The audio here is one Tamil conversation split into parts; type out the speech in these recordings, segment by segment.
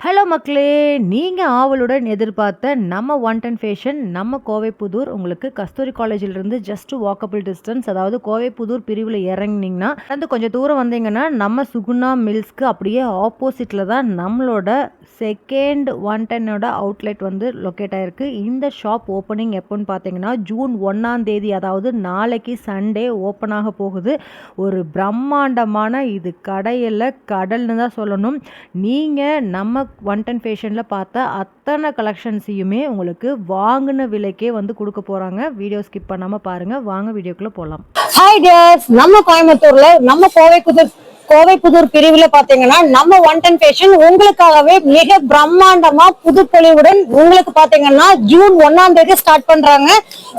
ஹலோ மக்களே நீங்கள் ஆவலுடன் எதிர்பார்த்த நம்ம ஒன் டென் ஃபேஷன் நம்ம கோவைப்புதூர் உங்களுக்கு கஸ்தூரி காலேஜிலிருந்து ஜஸ்ட் வாக்கபிள் டிஸ்டன்ஸ் அதாவது கோவைப்புதூர் பிரிவில் இறங்குனீங்கன்னா வந்து கொஞ்சம் தூரம் வந்தீங்கன்னா நம்ம சுகுணா மில்ஸ்க்கு அப்படியே ஆப்போசிட்டில் தான் நம்மளோட செகண்ட் ஒன் டென்னோட அவுட்லெட் வந்து லொக்கேட் ஆகிருக்கு இந்த ஷாப் ஓப்பனிங் எப்போன்னு பார்த்தீங்கன்னா ஜூன் ஒன்றாம் தேதி அதாவது நாளைக்கு சண்டே ஓப்பன் ஆக போகுது. ஒரு பிரம்மாண்டமான இது கடையில் கடல்னு தான் சொல்லணும். நீங்கள் நம்ம ஒன் டென் ஃபேஷனில் பார்த்த அத்தனை கலெக்ஷன்ஸையுமே உங்களுக்கு வாங்கின விலைக்கே வந்து கொடுக்க போகிறாங்க வீடியோ ஸ்கிப் பண்ணாமல் பாருங்கள் வாங்க வீடியோக்குள்ளே போகலாம் ஹாய் டேஸ் நம்ம கோயம்புத்தூர்ல நம்ம கோவை குதிர் கோவை புதூர் பிரிவுல பாத்தீங்கன்னா நம்ம ஒன் டென் ஃபேஷன் உங்களுக்காகவே மிக பிரம்மாண்டமா புது பொலிவுடன் உங்களுக்கு பாத்தீங்கன்னா ஜூன் ஒன்னாம் தேதி ஸ்டார்ட் பண்றாங்க.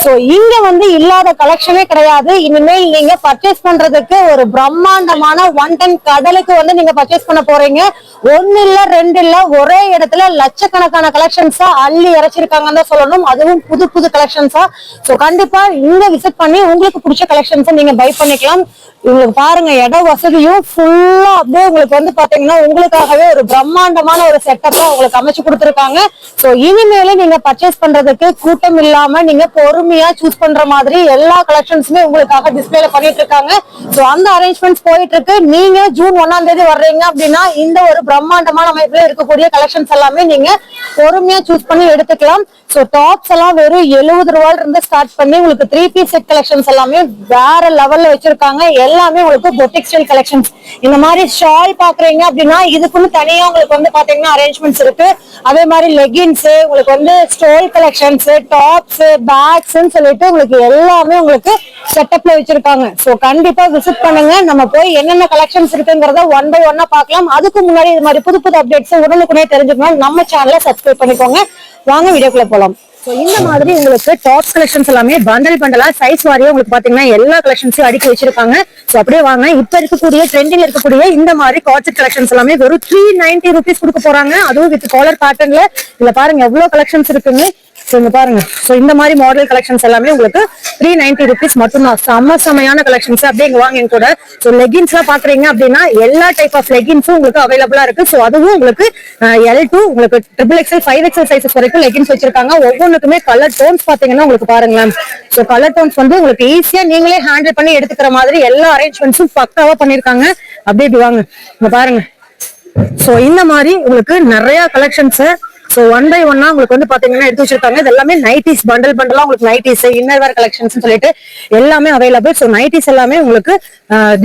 சோ இங்க வந்து இல்லாத கலெக்ஷனே கிடையாது. இனிமேல் நீங்க பர்ச்சேஸ் பண்றதுக்கு ஒரு பிரம்மாண்டமான ஒன் டென் கடலுக்கு வந்து நீங்க பர்ச்சேஸ் பண்ண போறீங்க. ஒன்னு இல்ல ரெண்டு இல்ல ஒரே இடத்துல லட்சக்கணக்கான கலெக்ஷன்ஸா அள்ளி இறைச்சிருக்காங்கன்னு தான் சொல்லணும். அதுவும் புது புது கலெக்ஷன்ஸா சோ கண்டிப்பா இங்க விசிட் பண்ணி உங்களுக்கு பிடிச்ச கலெக்ஷன்ஸ் நீங்க பை பண்ணிக்கலாம். உங்களுக்கு பாருங்க இட வசதியும் ஃபுல்லா அப்படியே உங்களுக்கு வந்து பாத்தீங்கன்னா உங்களுக்காகவே ஒரு பிரம்மாண்டமான ஒரு செட்டப்பா உங்களுக்கு அமைச்சு கொடுத்துருக்காங்க. சோ இனிமேல நீங்க பர்ச்சேஸ் பண்றதுக்கு கூட்டம் இல்லாம நீங்க பொறுமையா சூஸ் பண்ற மாதிரி எல்லா கலெக்ஷன்ஸுமே உங்களுக்காக டிஸ்பிளேல பண்ணிட்டு இருக்காங்க சோ அந்த அரேஞ்ச்மெண்ட்ஸ் போயிட்டு இருக்கு நீங்க ஜூன் ஒன்னாம் தேதி வர்றீங்க அப்படின்னா இந்த ஒரு பிரம்மாண்டமான அமைப்புல இருக்கக்கூடிய கலெக்ஷன்ஸ் எல்லாமே நீங்க பொறுமையா சூஸ் பண்ணி எடுத்துக்கலாம். சோ டாப்ஸ் எல்லாம் வெறும் எழுபது ரூபாயில இருந்து ஸ்டார்ட் பண்ணி உங்களுக்கு த்ரீ பீஸ் செட் கலெக்ஷன்ஸ் எல்லாமே வேற லெவல்ல வச்சிருக்காங்க. எல்லாமே உங்களுக்கு பொட்டிக் ஸ்டைல் கலெக்ஷன்ஸ் இந்த மாதிரி ஷால் பாக்குறீங்க அப்படின்னா இதுக்குன்னு தனியா உங்களுக்கு வந்து பாத்தீங்கன்னா அரேஞ்ச்மெண்ட்ஸ் இருக்கு. அதே மாதிரி லெகின்ஸ் உங்களுக்கு வந்து ஸ்டோல் கலெக்ஷன்ஸ் டாப்ஸ் பேக்ஸ் சொல்லிட்டு உங்களுக்கு எல்லாமே உங்களுக்கு செட்டப்ல வச்சிருக்காங்க சோ கண்டிப்பா விசிட் பண்ணுங்க. நம்ம போய் என்னென்ன கலெக்ஷன்ஸ் இருக்குங்கிறத ஒன் பை ஒன்னா பார்க்கலாம். அதுக்கு முன்னாடி இது மாதிரி புது புது அப்டேட்ஸ் உடனுக்குனே தெரிஞ்சுக்கணும் நம்ம சேனலை சப்ஸ்கிரைப் பண்ணிக்கோங்க. வாங்க வீடியோக்குள்ள போலாம். So, இந்த மாதிரி உங்களுக்கு டாப் கலெக்ஷன்ஸ் எல்லாமே பண்டல் பண்டலா சைஸ் வாரியா உங்களுக்கு பாத்தீங்கன்னா எல்லா கலெக்ஷன்ஸையும் அடுக்கி வச்சிருக்காங்க. சோ அப்படியே வாங்க. இப்ப இருக்கக்கூடிய ட்ரெண்டிங் இருக்கக்கூடிய இந்த மாதிரி காட்செட் கலெக்ஷன்ஸ் எல்லாமே வெறும் த்ரீ நைன்டி ருபீஸ் கொடுக்க போறாங்க. அதுவும் வித் காலர் பேட்டர்ன்ல இதுல பாருங்க எவ்வளவு கலெக்ஷன்ஸ் இருக்குன்னு. ஸோ இங்க பாருங்க. ஸோ இந்த மாதிரி மாடல் கலெக்ஷன்ஸ் எல்லாமே உங்களுக்கு த்ரீ நைன்டி ருபீஸ் மட்டும்தான். செம்ம செமையான கலெக்ஷன்ஸ் அப்படியே இங்க வாங்க எங்க கூட. ஸோ லெகின்ஸ் எல்லாம் பாக்குறீங்க அப்படின்னா எல்லா டைப் ஆஃப் லெகின்ஸும் உங்களுக்கு அவைலபிளா இருக்கு. ஸோ அதுவும் உங்களுக்கு எல் டூ உங்களுக்கு triple XL five XL sizes வரைக்கும் லெகின்ஸ் வச்சிருக்காங்க. ஒவ்வொன்றுக்குமே கலர் டோன்ஸ் பாத்தீங்கன்னா உங்களுக்கு பாருங்களேன். ஸோ கலர் டோன்ஸ் வந்து உங்களுக்கு ஈஸியா நீங்களே ஹேண்டில் பண்ணி எடுத்துக்கிற மாதிரி எல்லா அரேஞ்ச்மெண்ட்ஸும் பக்காவா பண்ணிருக்காங்க. அப்படியே இப்படி வாங்க. இங்க பாருங்க. ஸோ இந்த மாதிரி உங்களுக்கு நிறைய கலெக்ஷன்ஸ் சோ ஒன் பை ஒன்னா உங்களுக்கு வந்து பாத்தீங்கன்னா எடுத்து வச்சிருக்காங்க. இது எல்லாமே நைட்டிஸ் பண்டல் பண்டலா உங்களுக்கு நைட்டிஸ் இன்னர் வேர் கலெக்ஷன்ஸ் சொல்லிட்டு எல்லாமே அவைலபிள் சோ நைட்டிஸ் எல்லாமே உங்களுக்கு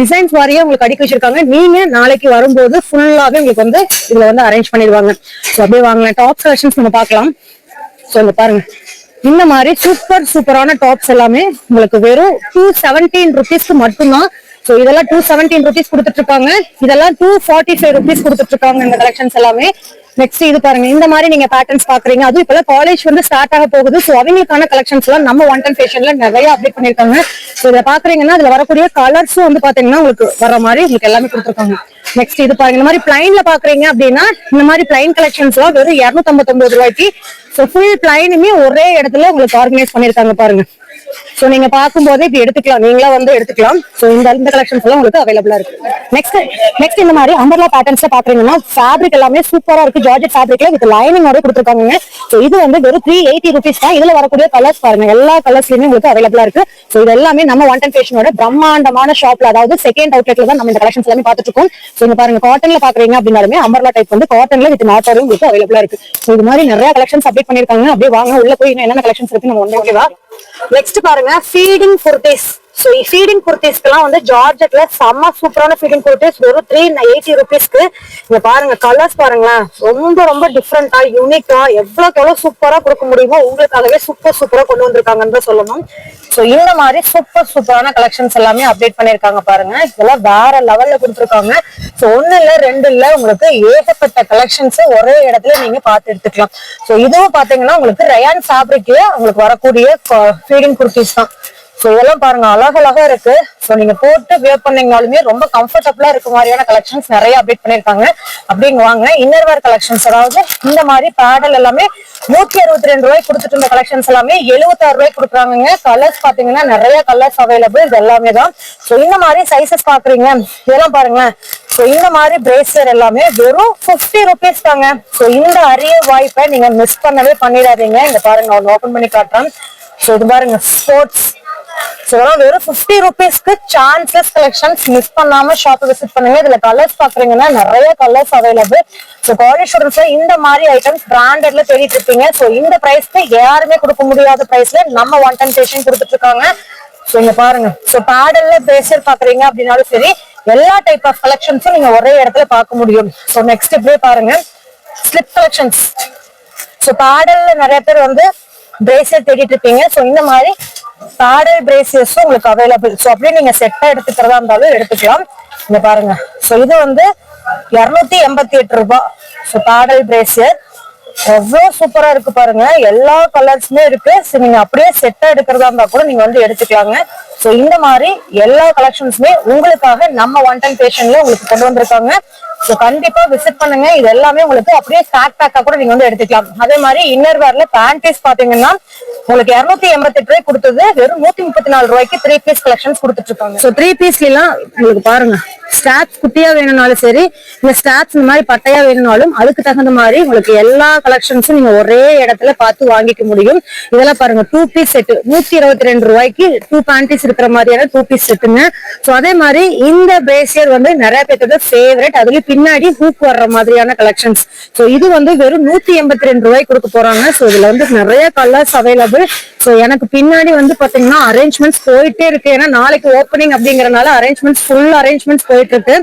டிசைன்ஸ் வாரியா உங்களுக்கு அடிக்க வச்சிருக்காங்க. நீங்க நாளைக்கு வரும்போது ஃபுல்லாவே உங்களுக்கு வந்து இதுல வந்து அரேஞ்ச் பண்ணிடுவாங்க. சோ அப்படியே வாங்க. டாப் கலெக்ஷன்ஸ் நம்ம பார்க்கலாம். சோ இங்க பாருங்க. இந்த மாதிரி சூப்பர் சூப்பரான டாப்ஸ் எல்லாமே உங்களுக்கு வெறும் டூ செவன்டீன் ருபீஸ்க்கு மட்டும்தான். சோ இதெல்லாம் டூ செவன்டீன் ருபீஸ் கொடுத்துட்டு இருக்காங்க. இதெல்லாம் டூ ஃபார்ட்டி ஃபைவ் ருபீஸ் கொடுத்துட்டு இருக்காங்க இந்த கலெக்ஷன்ஸ் எல்லாமே. நெக்ஸ்ட் இது பாருங்க இந்த மாதிரி நீங்க பேட்டர்ன்ஸ் பாக்குறீங்க. அதுவும் இப்ப காலேஜ் வந்து ஸ்டார்ட் ஆக போகுது. சோ அவங்களுக்கான கலெக்ஷன்ஸ் எல்லாம் நம்ம ஒன் டன் ஃபேஷன்ல நிறைய அப்டேட் பண்ணிருக்காங்க சோ இதை பாக்குறீங்கன்னா அதுல வரக்கூடிய கலர்ஸும் வந்து பாத்தீங்கன்னா உங்களுக்கு வர மாதிரி உங்களுக்கு எல்லாமே கொடுத்துருக்காங்க. நெக்ஸ்ட் இது பாருங்க இந்த மாதிரி பிளைன்ல பாக்குறீங்க அப்படின்னா இந்த மாதிரி பிளைன் கலெக்ஷன்ஸ் எல்லாம் வெறும் இருநூத்தி ரூபாய்க்கு. ஸோ ஃபுல் பிளைனுமே ஒரே இடத்துல உங்களுக்கு ஆர்கனைஸ் பண்ணிருக்காங்க பாருங்க. சோ நீங்க பார்க்கும்போதே இப்படி எடுத்துக்கலாம். நீங்களா வந்து எடுத்துக்கலாம். சோ இந்த இந்த கலெக்ஷன்ஸ் எல்லாம் உங்களுக்கு அவைலபிளா இருக்கு. நெக்ஸ்ட் நெக்ஸ்ட் இந்த மாதிரி அம்பர்லா பேட்டர்ன்ஸ்ல பாக்குறீங்கன்னா ஃபேப்ரிக் எல்லாமே சூப்பரா இருக்கு. ஜார்ஜெட் ஃபேப்ரிக்ல வித் லைனிங்கோட கொடுத்துருக்காங்க சோ இது வந்து வெறும் த்ரீ எயிட்டி ருபீஸ் தான். இதுல வரக்கூடிய கலர்ஸ் பாருங்க. எல்லா கலர்ஸ்லயுமே உங்களுக்கு அவைலபிளா இருக்கு. சோ இது எல்லாமே நம்ம ஒன் டன் ஃபேஷனோட பிரம்மாண்டமான ஷாப்ல அதாவது செகண்ட் அவுட்லெட்ல தான் நம்ம இந்த கலெக்ஷன்ஸ் எல்லாமே பார்த்துட்டு இருக்கோம். சோ இங்க பாருங்க காட்டன்ல பாக்குறீங்க அப்படின்னாலுமே அம்பர்லா டைப் வந்து காட்டன்ல வித் நாட்டோட உங்களுக்கு அவைலபிளா இருக்கு. சோ இது மாதிரி நிறைய கலெக்ஷன்ஸ் அப்டேட் பண்ணிருக்காங்க அப்படியே வாங்க உள்ள போய் இன்னும் என்னென்ன கலெக்ஷன்ஸ் இருக்கு நம்ம வந்து ஓகேவா நெக்ஸ்ட் பாருங்க ஃபீடிங் ஃபுர்டேஸ் ஃபீடிங் குர்த்திஸ்க்குலாம் வந்து ஜார்ஜெட்ல செம்ம சூப்பரான ஃபீடிங் குர்த்திஸ் வெறும் த்ரீ எயிட்டி ருபீஸ்க்கு இங்க பாருங்க கலர்ஸ் பாருங்களேன். ரொம்ப ரொம்ப டிஃப்ரெண்டா யூனிக்கா எவ்வளவுக்கு எவ்வளவு சூப்பரா கொடுக்க முடியுமோ உங்களுக்காகவே சூப்பர் சூப்பரா கொண்டு வந்திருக்காங்கன்னு தான் சொல்லணும். ஸோ இந்த மாதிரி சூப்பர் சூப்பரான கலெக்ஷன்ஸ் எல்லாமே அப்டேட் பண்ணிருக்காங்க பாருங்க. இதெல்லாம் வேற லெவல்ல கொடுத்துருக்காங்க. ஸோ ஒன்னு இல்ல ரெண்டு இல்ல உங்களுக்கு ஏகப்பட்ட கலெக்ஷன்ஸ் ஒரே இடத்துல நீங்க பார்த்து எடுத்துக்கலாம். ஸோ இதுவும் பாத்தீங்கன்னா உங்களுக்கு ரயான் ஃபேப்ரிக்ல உங்களுக்கு வரக்கூடிய ஃபீடிங் குர்த்திஸ் தான். ஸோ இதெல்லாம் பாருங்க அழகழகா இருக்கு. ஸோ நீங்க போட்டு வியர் பண்ணீங்கனாலுமே ரொம்ப கம்ஃபர்டபுளா இருக்க மாதிரியான கலெக்ஷன்ஸ் நிறைய அப்டேட் பண்ணிருக்காங்க அப்படிங்க வாங்க. இன்னர்வேர் கலெக்ஷன்ஸ் அதாவது இந்த மாதிரி பேடல் எல்லாமே நூத்தி அறுபத்தி ரெண்டு ரூபாய் கொடுத்துட்டு இருந்த கலெக்ஷன்ஸ் எல்லாமே எழுபத்தாறு ரூபாய் கொடுக்குறாங்க கலர்ஸ் பாத்தீங்கன்னா நிறைய கலர்ஸ் அவைலபிள் இது எல்லாமே தான். ஸோ இந்த மாதிரி சைசஸ் பாக்குறீங்க. இதெல்லாம் பாருங்களேன். ஸோ இந்த மாதிரி பிரேஸ்லெட் எல்லாமே வெறும் ஃபிஃப்டி ருபீஸ் தாங்க. ஸோ இந்த அரிய வாய்ப்பை நீங்க மிஸ் பண்ணவே பண்ணிடாதீங்க. இங்க பாருங்க ஒன்று ஓப்பன் பண்ணி காட்டுறேன். ஸோ இது பாருங்க ஸ்போர்ட்ஸ் இதெல்லாம் வெறும் ஃபிஃப்டி ருபீஸ்க்கு சான்சஸ் கலெக்ஷன்ஸ் மிஸ் பண்ணாம ஷாப் விசிட் பண்ணுங்க. இதுல கலர்ஸ் பாக்குறீங்கன்னா நிறைய கலர்ஸ் அவைலபிள் ஸோ காலேஜ் ஸ்டூடெண்ட்ஸ்ல இந்த மாதிரி ஐட்டம்ஸ் பிராண்டட்ல தேடிட்டு இருப்பீங்க. ஸோ இந்த பிரைஸ்க்கு யாருமே கொடுக்க முடியாத பிரைஸ்ல நம்ம ஒன் டென் பேஷன் கொடுத்துட்டு இருக்காங்க. ஸோ இங்க பாருங்க. ஸோ பேடல்ல பேசியர் பாக்குறீங்க அப்படின்னாலும் சரி எல்லா டைப் ஆஃப் கலெக்ஷன்ஸும் நீங்க ஒரே இடத்துல பார்க்க முடியும். ஸோ நெக்ஸ்ட் இப்படியே பாருங்க. ஸ்லிப் கலெக்ஷன்ஸ் ஸோ பேடல்ல நிறைய பேர் வந்து பிரேஸ்லெட் தேடிட்டு இருப்பீங்க. ஸோ இந்த மாதிரி பேடல் பிரேசியஸும் உங்களுக்கு அவைலபிள் ஸோ அப்படியே நீங்க செட்டா எடுத்துக்கிறதா இருந்தாலும் எடுத்துக்கலாம். இங்க பாருங்க. ஸோ இது வந்து இருநூத்தி எண்பத்தி எட்டு ரூபாய் ஸோ பேடல் பிரேசியர் எவ்வளவு சூப்பரா இருக்கு பாருங்க. எல்லா கலர்ஸுமே இருக்கு. ஸோ நீங்க அப்படியே செட்டா எடுக்கிறதா இருந்தா கூட நீங்க வந்து எடுத்துக்கலாங்க. சோ இந்த மாதிரி எல்லா கலெக்ஷன்ஸுமே உங்களுக்காக நம்ம ஒன் டைம் பேஷன்ல உங்களுக்கு கொண்டு வந்திருக்காங்க. சோ கண்டிப்பா விசிட் பண்ணுங்க. இது எல்லாமே உங்களுக்கு அப்படியே ஸ்டாக் பேக்கா கூட நீங்க வந்து எடுத்துக்கலாம். அதே மாதிரி இன்னர் வேர்ல பேண்டீஸ் பாத்தீங்கன்னா உங்களுக்கு இருநூத்தி எண்பத்தி எட்டு ரூபாய் கொடுத்தது. வெறும் நூத்தி முப்பத்தி நாலு ரூபாய்க்கு த்ரீ பீஸ் கலெக்ஷன்ஸ் கொடுத்துட்டு இருக்காங்க சோ த்ரீ பீஸ்ல எல்லாம் உங்களுக்கு பாருங்க. ஸ்டாப்ஸ் குட்டியா வேணும்னாலும் சரி இந்த ஸ்டாப்ஸ் இந்த மாதிரி பட்டையா வேணும்னாலும் அதுக்கு தகுந்த மாதிரி உங்களுக்கு எல்லா கலெக்ஷன்ஸும் நீங்க ஒரே இடத்துல பார்த்து வாங்கிக்க முடியும். இதெல்லாம் பாருங்க டூ பீஸ் செட் நூத்தி இருபத்தி ரெண்டு ரூபாய்க்கு டூ பேண்டிஸ் இருக்கிற மாதிரியான டூ பீஸ் செட்டுங்க சோ அதே மாதிரி இந்த பிரேசியர் வந்து நிறைய பேர்த்தோட ஃபேவரட் அதுலயும் பின்னாடி ஹூக் வர்ற மாதிரியான கலெக்ஷன்ஸ் சோ இது வந்து வெறும் நூத்தி எண்பத்தி ரெண்டு ரூபாய்க்கு கொடுக்க போறாங்க. சோ இதுல வந்து நிறைய கலர்ஸ் அவைலபிள் சோ எனக்கு பின்னாடி வந்து பாத்தீங்கன்னா அரேஞ்ச்மெண்ட்ஸ் போயிட்டே இருக்கு. ஏன்னா நாளைக்கு ஓப்பனிங் அப்படிங்கறனால அரேஞ்ச்மெண்ட்ஸ் ஃபுல் அரேஞ்ச்மெண்ட்ஸ் போயிட்டு இருக்கு.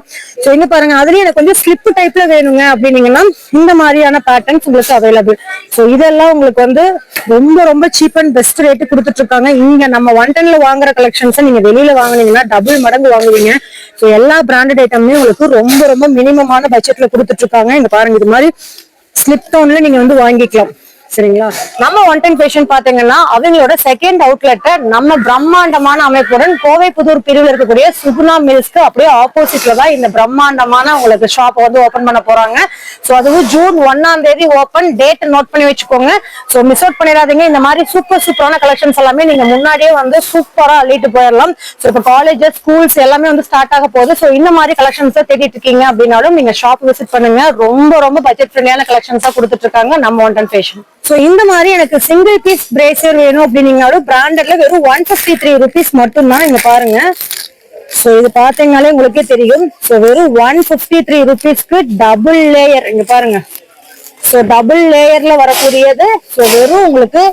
சோ இங்க பாருங்க அதுலயும் எனக்கு கொஞ்சம் ஸ்லிப் டைப்ல வேணுங்க அப்படின்னீங்கன்னா இந்த மாதிரியான பேட்டர்ன்ஸ் உங்களுக்கு அவைலபிள் சோ இதெல்லாம் உங்களுக்கு வந்து ரொம்ப ரொம்ப சீப் அண்ட் பெஸ்ட் ரேட்டு கொடுத்துட்டு இருக்காங்க இங்க நம்ம ஒன் டென்ல வாங்குற கலெக்ஷன்ஸ் நீங்க வெளியில வாங்குனீங்கன்னா டபுள் மடங்கு வாங்குவீங்க. சோ எல்லா பிராண்டட் ஐட்டமுமே உங்களுக்கு ரொம்ப ரொம்ப மினிமமான பட்ஜெட்ல கொடுத்துட்டு இருக்காங்க இங்க பாருங்க இது மாதிரி ஸ்லிப் டவுன்ல நீங்க வந்து வாங்கிக்கலாம். சரிங்களா? நம்ம ஒன் டைம் பேஷன் பாத்தீங்கன்னா அவங்களோட செகண்ட் அவுட்லெட்ட நம்ம பிரம்மாண்டமான அமைப்புடன் கோவை புதூர் பிரிவில் இருக்கக்கூடிய சுகுணா மில்ஸ்க்கு அப்படியே ஆப்போசிட்ல தான் இந்த பிரம்மாண்டமான உங்களுக்கு ஷாப் வந்து ஓபன் பண்ண போறாங்க. சோ அதுவும் ஜூன் ஒன்னாம் தேதி ஓபன் டேட் நோட் பண்ணி வச்சுக்கோங்க. சோ மிஸ் அவுட் பண்ணிடாதீங்க. இந்த மாதிரி சூப்பர் சூப்பரான கலெக்ஷன்ஸ் எல்லாமே நீங்க முன்னாடியே வந்து சூப்பரா அள்ளிட்டு போயிடலாம். சோ இப்போ காலேஜஸ் ஸ்கூல்ஸ் எல்லாமே வந்து ஸ்டார்ட் ஆக போகுது. சோ இந்த மாதிரி கலெக்ஷன்ஸ் தேடிட்டு இருக்கீங்க அப்படின்னாலும் நீங்க ஷாப் விசிட் பண்ணுங்க. ரொம்ப ரொம்ப பட்ஜெட் ஃப்ரெண்ட்லியான கலெக்ஷன்ஸா கொடுத்துட்டு இருக்காங்க நம்ம ஒன் டன் ஃபேஷன் ஸோ இந்த மாதிரி எனக்கு சிங்கிள் பீஸ் பிரேசர் வேணும் அப்படின்னீங்கனாலும் பிராண்டட்ல வெறும் ஒன் பிப்டி த்ரீ ருபீஸ் மட்டும் தான் இங்க பாருங்க. ஸோ இது பாத்தீங்கனாலே உங்களுக்கே தெரியும். ஸோ வெறும் ஒன் பிப்டி த்ரீ ருபீஸ்க்கு டபுள் லேயர் இங்க பாருங்க. ஸோ டபுள் லேயர்ல வரக்கூடியது. ஸோ வெறும் உங்களுக்கு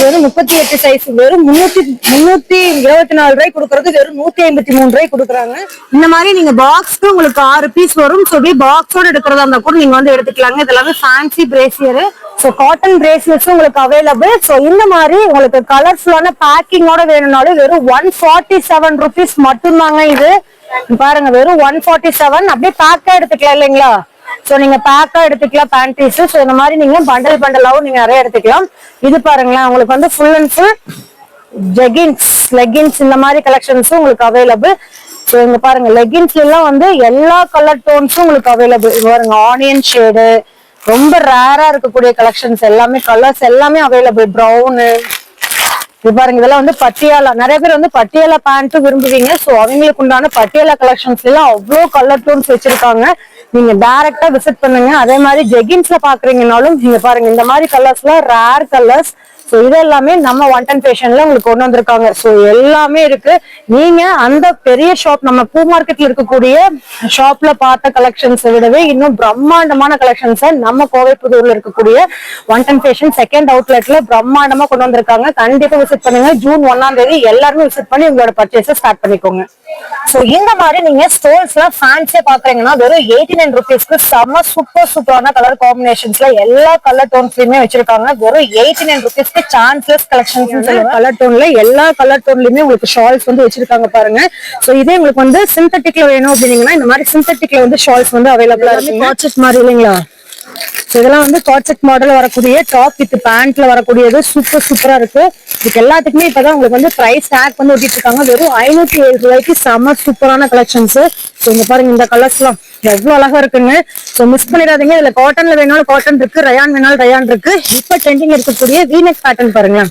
வெறும் முப்பத்தி எட்டு சைஸ் வெறும் முன்னூத்தி முன்னூத்தி இருபத்தி நாலு ரூபாய் கொடுக்கறது வெறும் நூத்தி ஐம்பத்தி மூணு ரூபாய் கொடுக்குறாங்க. இந்த மாதிரி நீங்க பாக்ஸ்க்கு உங்களுக்கு ஆறு பீஸ் வரும். ஸோ பாக்ஸோட எடுக்கிறதா இருந்தா கூட நீங்க வந்து எடுத்துக்கலாங்க. இதெல்லாமே ஃபேன்சி பிரேசியரு ஸோ காட்டன் பிரேஸ்லெட்ஸ் உங்களுக்கு அவைலபிள் ஸோ இந்த மாதிரி உங்களுக்கு கலர்ஃபுல்லான பேக்கிங்கோட வேணும்னாலும் வெறும் ஒன் ஃபார்ட்டி செவன் ருபீஸ் மட்டும்தாங்க இது. பாருங்க வெறும் ஒன் ஃபார்ட்டி செவன் அப்படியே பேக்கா எடுத்துக்கலாம் இல்லைங்களா? ஸோ நீங்க பேக்கா எடுத்துக்கலாம் பேண்டீஸ் ஸோ இந்த மாதிரி நீங்க பண்டல் பண்டலாவும் நீங்க நிறைய எடுத்துக்கலாம். இது பாருங்களேன் உங்களுக்கு வந்து full and full jeggings leggings இந்த மாதிரி கலெக்ஷன்ஸும் உங்களுக்கு அவைலபிள் ஸோ இங்க பாருங்க லெகின்ஸ்ல எல்லாம் வந்து எல்லா கலர் டோன்ஸும் உங்களுக்கு அவைலபிள் பாருங்க ஆனியன் ஷேடு ரொம்ப ரேரா இருக்கக்கூடிய கலெக்ஷன்ஸ் எல்லாமே கலர்ஸ் எல்லாமே அவைலபிள் ப்ரௌனு இது பாருங்க இதெல்லாம் வந்து பட்டியாலா நிறைய பேர் வந்து பட்டியாலா பேண்ட் விரும்புவீங்க. சோ அவங்களுக்கு உண்டான பட்டியாலா கலெக்ஷன்ஸ் எல்லாம் அவ்வளோ கலர் டோன்ஸ் வச்சிருக்காங்க. நீங்க டைரக்டா விசிட் பண்ணுங்க. அதே மாதிரி ஜெகின்ஸ்ல பாக்குறீங்கனாலும் நீங்க பாருங்க இந்த மாதிரி கலர்ஸ்ல ரேர் கலர்ஸ் ஸோ இது எல்லாமே நம்ம ஒன் டன் ஃபேஷன்ல உங்களுக்கு கொண்டு வந்திருக்காங்க. ஸோ எல்லாமே இருக்கு. நீங்க அந்த பெரிய ஷாப் நம்ம பூ மார்க்கெட்ல இருக்கக்கூடிய ஷாப்ல பார்த்த கலெக்ஷன்ஸை விடவே இன்னும் பிரம்மாண்டமான கலெக்ஷன்ஸை நம்ம கோவை புதூர்ல இருக்கக்கூடிய ஒன் டன் ஃபேஷன் செகண்ட் அவுட்லெட்ல பிரம்மாண்டமா கொண்டு வந்திருக்காங்க. கண்டிப்பா விசிட் பண்ணுங்க. ஜூன் ஒன்னாம் தேதி எல்லாருமே விசிட் பண்ணி உங்களோட பர்ச்சேஸை ஸ்டார்ட் பண்ணிக்கோங்க. சோ இந்த மாதிரி நீங்க ஸ்டோர்ஸ்ல ஃபேன்ஸே பாக்குறீங்கன்னா வெறும் எயிட்டி நைன் ருபீஸ்க்கு செம்ம சூப்பர் சூப்பரான கலர் காம்பினேஷன்ஸ்ல எல்லா கலர் டோன்ஸ்லயுமே வச்சிருக்காங்க. வெறும் எயிட்டி நைன் ருபீஸ்க்கு சான்ஸ்லெஸ் கலெக்ஷன்ஸ் கலர் டோன்ல எல்லா கலர் டோன்லயுமே உங்களுக்கு ஷால்ஸ் வந்து வச்சிருக்காங்க பாருங்க. சோ இதே உங்களுக்கு வந்து சிந்தட்டிக்ல வேணும் அப்படின்னீங்கன்னா இந்த மாதிரி சிந்தட்டிக்ல வந்து ஷால்ஸ் வந்து அவைலபிளா இருக்கு மாதிரி இல்லைங்களா? இதெல்லாம் வந்து காட்செட் மாடல் வரக்கூடிய டாப் வித் பேண்ட்ல வரக்கூடியது சூப்பர் சூப்பரா இருக்கு. இதுக்கு எல்லாத்துக்குமே இப்பதான் உங்களுக்கு வந்து பிரைஸ் டேக் வந்து ஒட்டிட்டு இருக்காங்க வெறும் ஐநூத்தி ஏழு ரூபாய்க்கு செம்ம சூப்பரான கலெக்ஷன்ஸ் இங்க பாருங்க இந்த கலர்ஸ் எல்லாம் எவ்வளவு அழகா இருக்குங்க ஸோ மிஸ் பண்ணிடாதீங்க. இதுல காட்டன்ல வேணாலும் காட்டன் இருக்கு. ரயான் வேணாலும் ரயான் இருக்கு. இப்ப ட்ரெண்டிங் இருக்கக்கூடிய வீனக் பேட்டர்ன் பாருங்க.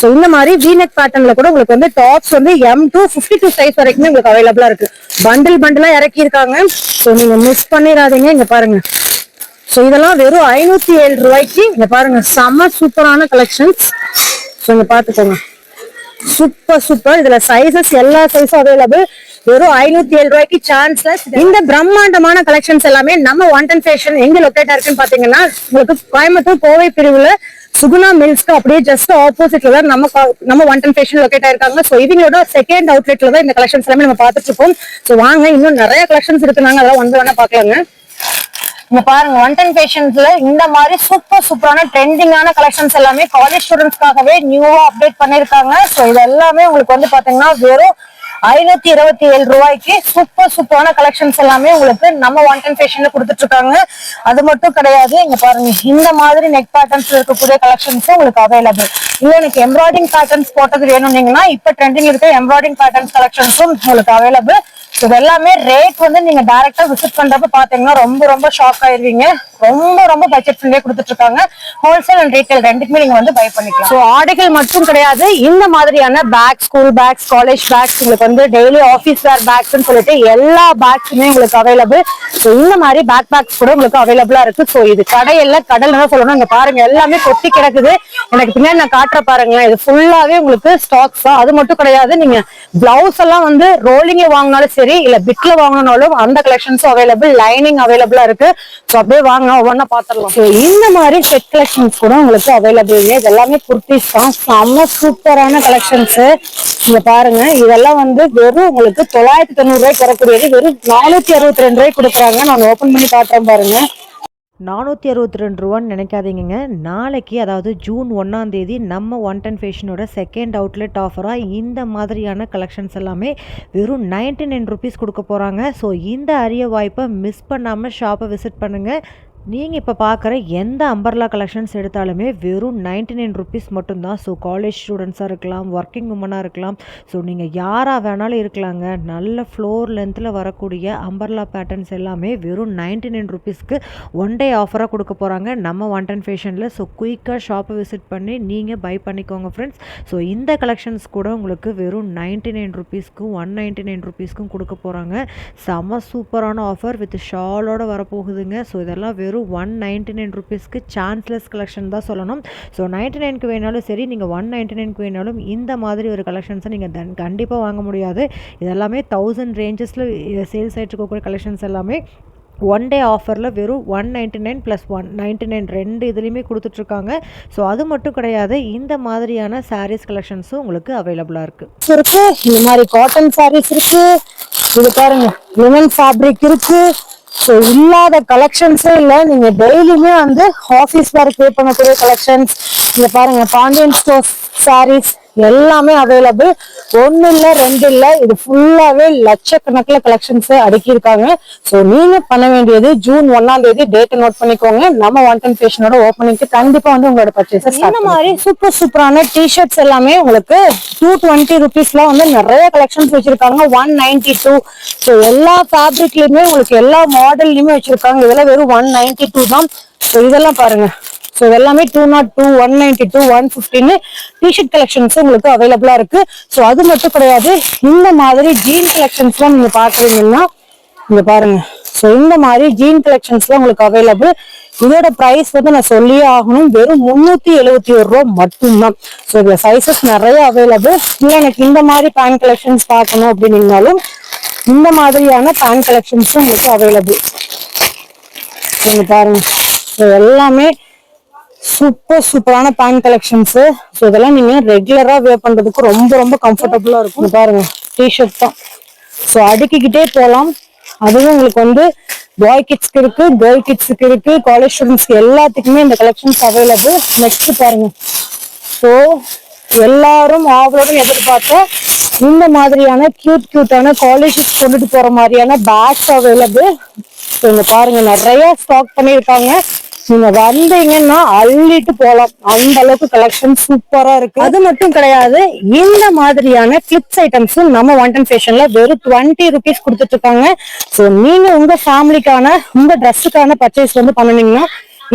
ஸோ இந்த மாதிரி வீனக் பேட்டர்ன்ல கூட உங்களுக்கு வந்து டாப்ஸ் வந்து M to fifty two size வரைக்குமே உங்களுக்கு அவைலபிளா இருக்கு. பண்டில் பண்டிலா இறக்கி இருக்காங்க ஸோ நீங்க மிஸ் பண்ணிடாதீங்க. இங்க பாருங்க. ஸோ இதெல்லாம் வெறும் ஐநூத்தி ஏழு ரூபாய்க்கு. இங்க பாருங்க செம்ம சூப்பரான கலெக்ஷன்ஸ் ஸோ இங்க பாத்துக்கோங்க சூப்பர் சூப்பர் இதுல சைசஸ் எல்லா சைஸும் அவைலபிள் வெறும் ஐநூத்தி ஏழு ரூபாய்க்கு சான்ஸ்லெஸ் இந்த பிரம்மாண்டமான கலெக்ஷன்ஸ் எல்லாமே நம்ம ஒன் டென் ஃபேஷன் எங்க லொக்கேட் இருக்குன்னு பாத்தீங்கன்னா உங்களுக்கு கோயம்புத்தூர் கோவை பிரிவுல சுகுணா மில்ஸ்க்கு அப்படியே ஜஸ்ட் ஆப்போசிட்ல தான் நம்ம நம்ம ஒன் டென் ஃபேஷன் லொக்கேட் ஆயிருக்காங்க ஸோ இவங்களோட செகண்ட் அவுட்லெட்ல தான் இந்த கலெக்ஷன்ஸ் எல்லாமே நம்ம பார்த்துட்டு இருக்கோம். ஸோ வாங்க இன்னும் நிறைய கலெக்ஷன்ஸ் இருக்குனாங்க அதெல்லாம் வந்து ஒன்னா பாக்கலாங்க இங்க பாருங்க ஒன் டென் பேஷன்ஸ்ல இந்த மாதிரி சூப்பர் சூப்பரான ட்ரெண்டிங்கான கலெக்ஷன்ஸ் எல்லாமே காலேஜ் ஸ்டூடெண்ட்ஸ்க்காகவே நியூவா அப்டேட் பண்ணிருக்காங்க. ஸோ இது எல்லாமே உங்களுக்கு வந்து பாத்தீங்கன்னா வெறும் ஐநூத்தி இருபத்தி ஏழு ரூபாய்க்கு சூப்பர் சூப்பரான கலெக்ஷன்ஸ் எல்லாமே உங்களுக்கு நம்ம ஒன் டென் ஃபேஷன்ல கொடுத்துட்டு இருக்காங்க அது மட்டும் கிடையாது இங்க பாருங்க இந்த மாதிரி நெக் பேட்டர்ன்ஸ் இருக்கக்கூடிய கலெக்ஷன்ஸும் உங்களுக்கு அவைலபிள் இல்ல எனக்கு எம்ப்ராய்டிங் பேட்டர்ன்ஸ் போட்டது வேணும்னீங்கன்னா இப்ப ட்ரெண்டிங் இருக்க எம்ப்ராய்டிங் பேட்டர்ன்ஸ் கலெக்ஷன்ஸும் உங்களுக்கு அவைலபிள் இது எல்லாமே ரேட் வந்து நீங்க டைரக்டா விசிட் பண்றப்ப பாத்தீங்கன்னா ரொம்ப ரொம்ப ஷாக் ஆயிருவீங்க. ரொம்ப ரொம்ப பட்ஜெட் ஃப்ரெண்ட்லியா கொடுத்துட்டு இருக்காங்க ஹோல்சேல் அண்ட் ரீட்டைல் ரெண்டுக்குமே நீங்க வந்து பை பண்ணிக்கலாம். ஸோ ஆடைகள் மட்டும் கிடையாது. இந்த மாதிரியான bag school bags college bags உங்களுக்கு வந்து டெய்லி ஆஃபீஸ் வேர் பேக்ஸ்னு சொல்லிட்டு எல்லா பேக்ஸுமே உங்களுக்கு அவைலபிள் ஸோ இந்த மாதிரி பேக் பேக்ஸ் கூட உங்களுக்கு அவைலபிளா இருக்கு. ஸோ இது கடையில கடல் தான் சொல்லணும். இங்க பாருங்க எல்லாமே கொட்டி கிடக்குது. எனக்கு பின்னாடி நான் காட்டுற பாருங்களேன். இது ஃபுல்லாவே உங்களுக்கு ஸ்டாக்ஸ் தான் அது மட்டும் கிடையாது. நீங்க பிளவுஸ் எல்லாம் வந்து ரோலிங்க வாங்கினாலும் சரி இல்ல பிட்ல வாங்கினாலும் அந்த கலெக்ஷன்ஸும் அவைலபிள் லைனிங் அவைலபிளா இருக்கு. ஸோ அப்படியே வாங்க ஒவ்வொன்றா பாத்திரலாம். ஸோ இந்த மாதிரி செட் கலெக்ஷன்ஸ் கூட உங்களுக்கு அவைலபிள் இது எல்லாமே குர்த்திஸ் தான். செம்ம சூப்பரான கலெக்ஷன்ஸ் இங்க பாருங்க. இதெல்லாம் வந்து வெறும் உங்களுக்கு தொள்ளாயிரத்தி தொண்ணூறு ரூபாய்க்கு வரக்கூடியது. வெறும் நானூத்தி அறுபத்தி ரெண்டு ரூபாய்க்கு கொடுக்குறாங்க. நான் ஓபன் பண்ணி காட்டுறேன் பாருங்க. நானூற்றி அறுபத்தி ரெண்டு ரூபான்னு நினைக்காதீங்க நாளைக்கு அதாவது ஜூன் ஒன்றாம் தேதி நம்ம ஒன் டென் ஃபேஷனோட செகண்ட் அவுட்லெட் ஆஃபராக இந்த மாதிரியான கலெக்ஷன்ஸ் எல்லாமே வெறும் நைன்டி நைன் ருபீஸ் கொடுக்க போகிறாங்க ஸோ இந்த அரிய வாய்ப்பை மிஸ் பண்ணாமல் ஷாப்பை விசிட் பண்ணுங்கள் நீங்கள் இப்போ பார்க்குற எந்த அம்பர்லா கலெக்ஷன்ஸ் எடுத்தாலுமே வெறும் நைன்டி நைன் ருபீஸ் மட்டும்தான். ஸோ காலேஜ் ஸ்டூடெண்ட்ஸாக இருக்கலாம் ஒர்க்கிங் உமனாக இருக்கலாம். ஸோ நீங்கள் யாராக வேணாலும் இருக்கலாங்க. நல்ல ஃப்ளோர் லென்த்தில் வரக்கூடிய அம்பர்லா பேட்டர்ன்ஸ் எல்லாமே வெறும் நைன்டி நைன் ருபீஸ்க்கு ஒன் டே ஆஃபராக கொடுக்க போகிறாங்க நம்ம ஒன் டென் ஃபேஷனில் ஸோ குயிக்காக ஷாப்பை விசிட் பண்ணி நீங்கள் பை பண்ணிக்கோங்க ஃப்ரெண்ட்ஸ் ஸோ இந்த கலெக்ஷன்ஸ் கூட உங்களுக்கு வெறும் நைன்டி நைன் ருபீஸ்க்கும் ஒன் நைன்டி நைன் ருபீஸ்க்கும் கொடுக்க போகிறாங்க செம சூப்பரான ஆஃபர் வித் ஷாலோட வரப்போகுதுங்க. ஸோ இதெல்லாம் வெறும் ஒன் நைன்டி நைன் ருபீஸ்க்கு சான்ஸ்லெஸ் கலெக்ஷன் தான் சொல்லணும். ஸோ நைன்ட்டி நைனுக்கு வேணாலும் சரி நீங்கள் ஒன் நைன்டி நைனுக்கு வேணாலும் இந்த மாதிரி ஒரு கலெக்ஷன்ஸை நீங்கள் தன் கண்டிப்பாக வாங்க முடியாது. இதெல்லாமே தௌசண்ட் ரேஞ்சஸில் சேல்ஸ் ஆகிட்டு இருக்கக்கூடிய கலெக்ஷன்ஸ் எல்லாமே ஒன் டே ஆஃபரில் வெறும் one ninety nine plus one ninety nine ரெண்டு இதுலேயுமே கொடுத்துட்ருக்காங்க. ஸோ அது மட்டும் கிடையாது இந்த மாதிரியான சாரீஸ் கலெக்ஷன்ஸும் உங்களுக்கு அவைலபிளாக இருக்குது இருக்கு. இந்த மாதிரி காட்டன் சாரீஸ் இருக்கு. இது பாருங்க லினன் ஃபேப்ரிக் இருக்குது ஸோ இல்லாத கலெக்ஷன்ஸே இல்ல. நீங்க டெய்லியுமே வந்து ஆஃபீஸ் வேறு பே பண்ணக்கூடிய கலெக்ஷன்ஸ் இங்கே பாருங்க பாண்டியன் ஸ்டோர்ஸ் சாரீஸ் எல்லாமே அவைலபிள் ஒன்னு இல்ல ரெண்டு இல்ல இது ஃபுல்லாவே லட்சக்கணக்கில் கலெக்ஷன்ஸ் அடுக்கியிருக்காங்க. ஸோ நீங்க பண்ண வேண்டியது ஜூன் ஒன்னாம் தேதி டேட் நோட் பண்ணிக்கோங்க. நம்ம ஒன் டென் ஃபேஷனோட ஓப்பனிங்க்கு கண்டிப்பா வந்து உங்களோட பர்ச்சேஸ் இந்த மாதிரி சூப்பர் சூப்பரான டிஷர்ட்ஸ் எல்லாமே உங்களுக்கு டூ டுவெண்ட்டி ருபீஸ்ல வந்து நிறைய கலெக்ஷன்ஸ் வச்சிருக்காங்க. ஒன் நைன்டி டூ ஸோ எல்லா ஃபேப்ரிக்லயுமே உங்களுக்கு எல்லா மாடல்லையுமே வச்சிருக்காங்க. இதெல்லாம் வெறும் ஒன் நைன்டி டூ தான். ஸோ இதெல்லாம் பாருங்க. ஸோ எல்லாமே two nought two one ninety two one ஃபிஃப்டின்னு T shirt collections உங்களுக்கு அவைலபிளா இருக்கு. ஸோ அது மட்டும் கிடையாது. இந்த மாதிரி ஜீன் கலெக்ஷன்ஸ்லாம் நீங்க பாக்குறீங்கன்னா இங்க பாருங்க. ஸோ இந்த மாதிரி ஜீன் கலெக்ஷன்ஸ்லாம் உங்களுக்கு அவைலபிள் இதோட ப்ரைஸ் வந்து நான் சொல்லியே ஆகணும். வெறும் முந்நூத்தி எழுபத்தி ஒரு ரூபா மட்டும்தான். ஸோ இதுல சைசஸ் நிறைய அவைலபிள் இல்லை எனக்கு இந்த மாதிரி பேண்ட் கலெக்ஷன்ஸ் பார்க்கணும் அப்படின்னீங்கனாலும் இந்த மாதிரியான பேண்ட் கலெக்ஷன்ஸும் உங்களுக்கு அவைலபிள் இங்க பாருங்க. ஸோ எல்லாமே சூப்பர் சூப்பரான பேண்ட் கலெக்ஷன்ஸ் ஸோ இதெல்லாம் நீங்க ரெகுலரா வேர் பண்றதுக்கு ரொம்ப ரொம்ப கம்ஃபர்டபுளா இருக்கும். பாருங்க டிஷர்ட் தான். ஸோ அடுக்கிக்கிட்டே போகலாம் அதுவும் உங்களுக்கு வந்து பாய் கிட்ஸ்க்கு இருக்கு கேர்ள் கிட்ஸுக்கு இருக்கு காலேஜ் ஸ்டூடெண்ட்ஸ்க்கு எல்லாத்துக்குமே இந்த கலெக்ஷன்ஸ் அவைலபிள் நெக்ஸ்ட் பாருங்க. ஸோ எல்லாரும் ஆவலோட எதிர்பார்த்த இந்த மாதிரியான கியூட் கியூட்டான காலேஜஸ் கொண்டுட்டு போற மாதிரியான பேக்ஸ் அவைலபிள் ஸோ இங்க பாருங்க நிறைய ஸ்டாக் பண்ணியிருக்காங்க. நீங்க வந்தீங்கன்னா அள்ளிட்டு போலாம். அந்த அளவுக்கு கலெக்ஷன் சூப்பரா இருக்கு. அது மட்டும் கிடையாது இந்த மாதிரியான கிளிப்ஸ் ஐட்டம்ஸும் நம்ம ஒன் ஃபேஷன்ல வெறும் டுவெண்ட்டி ருபீஸ் கொடுத்துட்டு இருக்காங்க. ஸோ நீங்க உங்க ஃபேமிலிக்கான உங்க ட்ரெஸ்ஸுக்கான பர்ச்சேஸ் வந்து பண்ணுனீங்கன்னா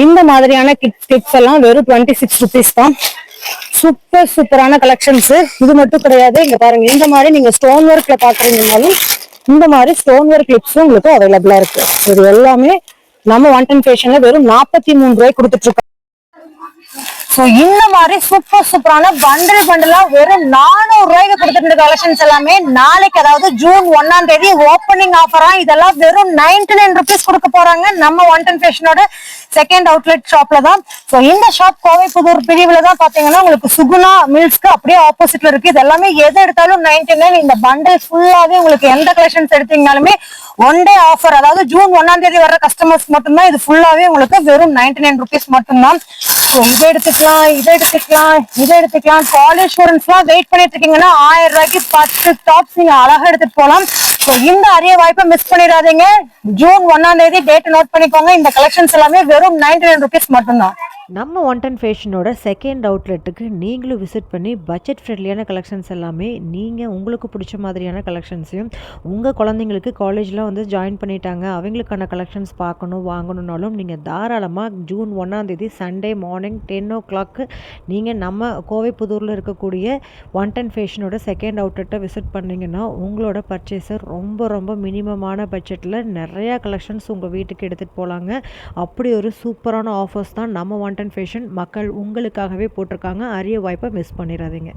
இந்த மாதிரியான கிளிப்ஸ் எல்லாம் வெறும் டுவெண்ட்டி சிக்ஸ் ருபீஸ் தான் சூப்பர் சூப்பரான கலெக்ஷன்ஸ் இது மட்டும் கிடையாது இங்க பாருங்க இந்த மாதிரி நீங்க ஸ்டோன் ஒர்க்ல பாக்குறீங்கனாலும் இந்த மாதிரி ஸ்டோன் ஒர்க் கிளிப்ஸும் உங்களுக்கு அவைலபிளா இருக்கு. இது எல்லாமே நம்ம ஒன் டன் ஃபேஷன்ல வெறும் நாற்பத்தி மூணு ரூபாய் கொடுத்துட்டு இருக்கோம் சோ இந்த மாதிரி சூப்பர் சூப்பரான பண்டல் பண்டலா வெறும் நானூறு ரூபாய்க்கு கொடுத்துட்டு கலெக்ஷன்ஸ் எல்லாமே நாளைக்கு அதாவது ஜூன் ஒன்னாம் தேதி ஓப்பனிங் ஆஃபரா இதெல்லாம் வெறும் நைன்டி நைன் ருபீஸ் கொடுக்க போறாங்க. நம்ம ஒன் டென் ஃபேஷனோட செகண்ட் அவுட்லெட் ஷாப்ல தான். சோ இந்த ஷாப் கோவை புதூர் பிரிவுல தான் பாத்தீங்கன்னா உங்களுக்கு சுகுணா மில்ஸ்க்கு அப்படியே ஆப்போசிட்ல இருக்கு. இது எல்லாமே எது எடுத்தாலும் நைன்டி நைன் இந்த பண்டல் ஃபுல்லாவே உங்களுக்கு எந்த கலெக்ஷன்ஸ் எடுத்தீங்கனாலுமே ஒன் டே ஆஃபர் அதாவது ஜூன் ஒன்னாம் தேதி வர கஸ்டமர்ஸ் மட்டும்தான் இது ஃபுல்லாவே உங்களுக்கு வெறும் நைன்டி நைன் ருபீஸ் மட்டும்தான். இருக்கும் இதை எடுத்துக்கலாம் இதை எடுத்துக்கலாம் இதை எடுத்துக்கலாம். காலேஜ் ஸ்டூடெண்ட்ஸ் எல்லாம் வெயிட் பண்ணிட்டு இருக்கீங்கன்னா ஆயிரம் ரூபாய்க்கு பத்து டாப்ஸ் நீங்க அழகா எடுத்துட்டு போகலாம். ஸோ இந்த அரிய வாய்ப்பை மிஸ் பண்ணிடாதீங்க. ஜூன் ஒன்னாம் தேதி டேட் நோட் பண்ணிக்கோங்க. இந்த கலெக்ஷன்ஸ் எல்லாமே வெறும் நைன்டி நைன் ருபீஸ் மட்டும்தான். நம்ம ஒன் டென் ஃபேஷனோட செகண்ட் அவுட்லெட்டுக்கு நீங்களும் விசிட் பண்ணி பட்ஜெட் ஃப்ரெண்ட்லியான கலெக்ஷன்ஸ் எல்லாமே நீங்கள் உங்களுக்கு பிடிச்ச மாதிரியான கலெக்ஷன்ஸையும் உங்கள் குழந்தைங்களுக்கு காலேஜ்லாம் வந்து ஜாயின் பண்ணிட்டாங்க அவங்களுக்கான கலெக்ஷன்ஸ் பார்க்கணும் வாங்கணுன்னாலும் நீங்கள் தாராளமாக ஜூன் ஒன்றாந்தேதி Sunday morning ten o'clock நீங்கள் நம்ம கோவை புதூரில் இருக்கக்கூடிய ஒன் டென் ஃபேஷனோட செகண்ட் அவுட்லெட்டை விசிட் பண்ணிங்கன்னா உங்களோட பர்ச்சேஸை ரொம்ப ரொம்ப மினிமமான பட்ஜெட்டில் நிறையா கலெக்ஷன்ஸ் உங்கள் வீட்டுக்கு எடுத்துகிட்டு போகலாங்க அப்படி ஒரு சூப்பரான ஆஃபர்ஸ் தான் நம்ம ஒன் டென் ஃபேஷன் மக்கள் உங்களுக்காகவே போட்டிருக்காங்க. அரிய வாய்ப்பை மிஸ் பண்ணிடாதீங்க